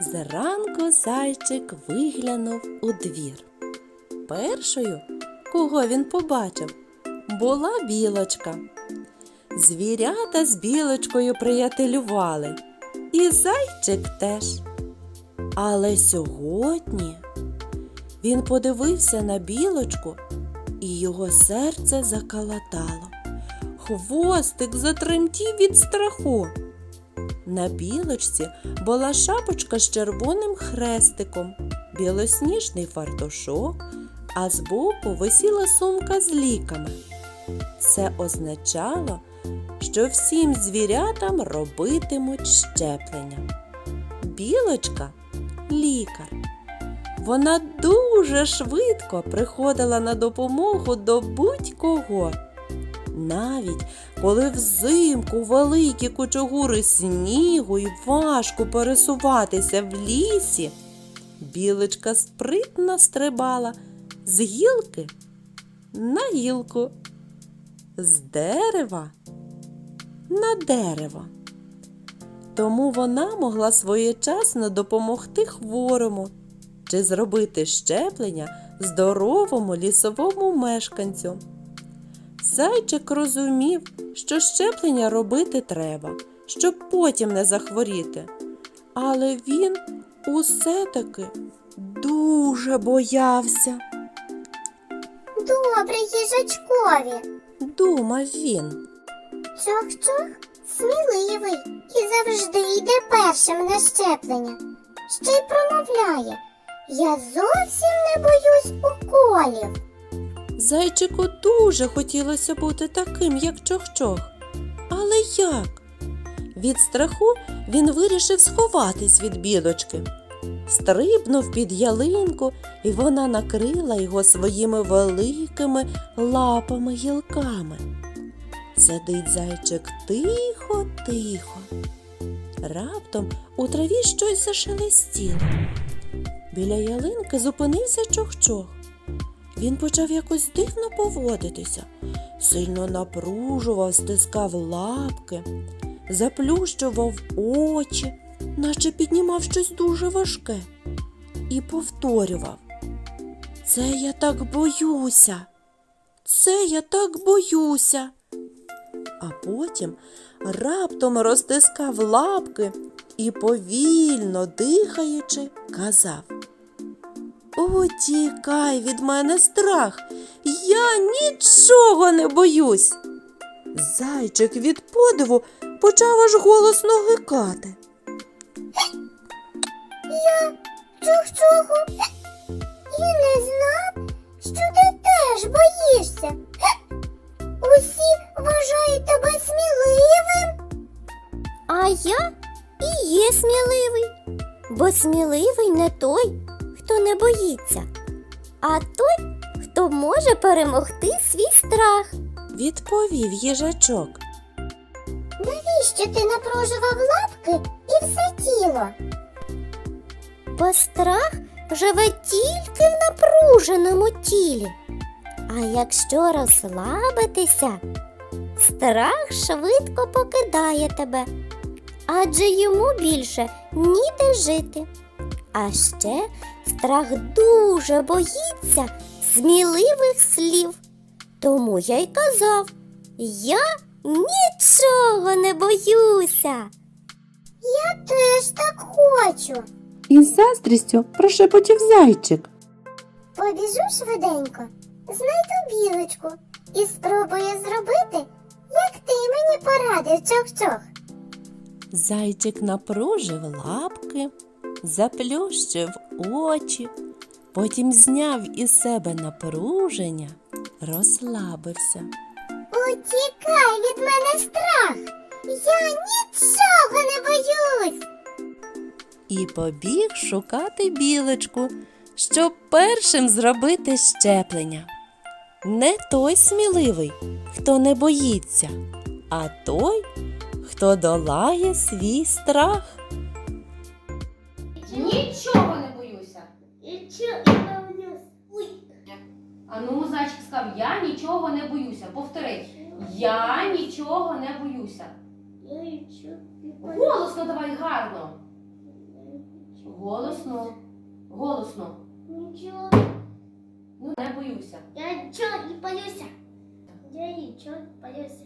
Зранку зайчик виглянув у двір. Першою, кого він побачив, була білочка. Звірята з білочкою приятелювали, і зайчик теж. Але сьогодні він подивився на білочку, і його серце закалатало. Хвостик затремтів від страху. На білочці була шапочка з червоним хрестиком, білосніжний фартушок, а збоку висіла сумка з ліками. Це означало, що всім звірятам робитимуть щеплення. Білочка лікар. Вона дуже швидко приходила на допомогу до будь-кого. Навіть коли взимку великі кучугури снігу і важко пересуватися в лісі, білочка спритно стрибала з гілки на гілку, з дерева на дерево. Тому вона могла своєчасно допомогти хворому чи зробити щеплення здоровому лісовому мешканцю. Зайчик розумів, що щеплення робити треба, щоб потім не захворіти. Але він усе таки дуже боявся, Добре, їжачкові. думав він. Чох-чох сміливий і завжди йде першим на щеплення. Ще й промовляє. Я зовсім не боюсь уколів. Зайчику дуже хотілося бути таким, як Чох-Чох. Але як? Від страху він вирішив сховатись від білочки. Стрибнув під ялинку, і вона накрила його своїми великими лапами гілками. Сидить зайчик тихо, тихо. Раптом у траві щось зашелестіло. Біля ялинки зупинився чох-чох. Він почав якось дивно поводитися, сильно напружував, стискав лапки, заплющував очі, наче піднімав щось дуже важке, і повторював. Це я так боюся. Це я так боюся. А потім раптом розтискав лапки і повільно дихаючи, казав. Утікай від мене страх. Я нічого не боюсь. Зайчик від подиву почав аж голосно гикати. Я чух-чуху і не знав, що ти теж боїшся. Усі вважають тебе сміливим. А я і є сміливий, бо сміливий не той, хто не боїться, а той, хто може перемогти свій страх. Відповів їжачок. Навіщо ти напружував лапки і все тіло? Бо страх живе тільки в напруженому тілі. А якщо розслабитися, страх швидко покидає тебе, адже йому більше ніде жити. А ще страх дуже боїться сміливих слів. Тому я й казав, я нічого не боюся. Я теж так хочу. Із заздрістю прошепотів зайчик. Побіжу швиденько, знайду білочку і спробую зробити, як ти мені порадив чох-чох. Зайчик напружив лапки, заплющив очі, потім зняв із себе напруження, розслабився. Утікай від мене страх. Я нічого не боюсь. і побіг шукати білочку, щоб першим зробити щеплення. Не той сміливий, хто не боїться, а той, хто долає свій страх. Нічого не боюся. А ну, зайчик сказав, я нічого не боюся. Повтори. Я нічого не боюся. Голосно давай гарно. Голосно. Голосно. Нічого. Ну, не боюся. Я нічого не боюся. Я нічого не боюся.